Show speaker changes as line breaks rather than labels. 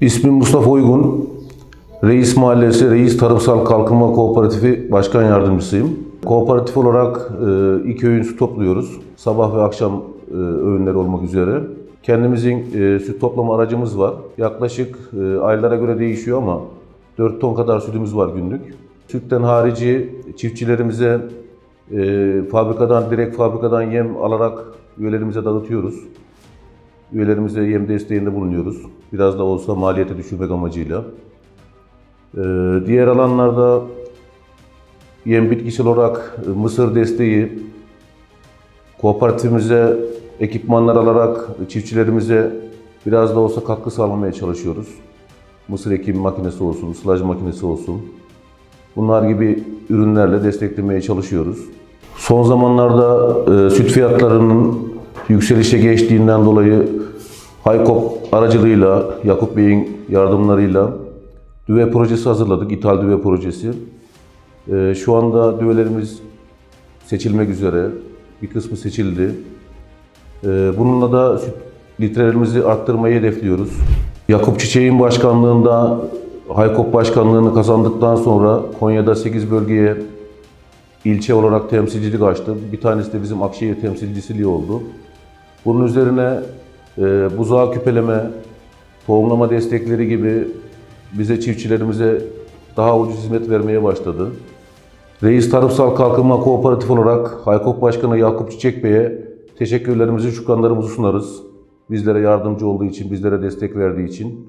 İsmim Mustafa Uygun. Reis Mahallesi Reis Tarımsal Kalkınma Kooperatifi Başkan Yardımcısıyım. Kooperatif olarak e, iki öğün süt topluyoruz. Sabah ve akşam e, öğünleri olmak üzere. Kendimizin e, süt toplama aracımız var. Yaklaşık e, aylara göre değişiyor ama 4 ton kadar sütümüz var günlük. Sütten harici çiftçilerimize e, fabrikadan, direkt fabrikadan yem alarak üyelerimize dağıtıyoruz. Üyelerimize yem desteğinde bulunuyoruz. Biraz da olsa maliyeti düşürmek amacıyla. Ee, diğer alanlarda yem bitkisel olarak e, mısır desteği, kooperatifimize ekipmanlar alarak çiftçilerimize biraz da olsa katkı sağlamaya çalışıyoruz. Mısır ekim makinesi olsun, sılaj makinesi olsun. Bunlar gibi ürünlerle desteklemeye çalışıyoruz. Son zamanlarda e, süt fiyatlarının yükselişe geçtiğinden dolayı Haykop aracılığıyla, Yakup Bey'in yardımlarıyla düve projesi hazırladık, ithal düve projesi. E, şu anda düvelerimiz seçilmek üzere, bir kısmı seçildi. E, bununla da süt litrelerimizi arttırmayı hedefliyoruz. Yakup Çiçek'in başkanlığında Haykop başkanlığını kazandıktan sonra Konya'da 8 bölgeye ilçe olarak temsilcilik açtı. Bir tanesi de bizim Akşehir temsilcisiliği oldu. Bunun üzerine e, buzağı küpeleme, tohumlama destekleri gibi bize çiftçilerimize daha ucuz hizmet vermeye başladı. Reis Tarımsal Kalkınma Kooperatif olarak Haykop Başkanı Yakup Çiçek Bey'e teşekkürlerimizi, şükranlarımızı sunarız. Bizlere yardımcı olduğu için, bizlere destek verdiği için.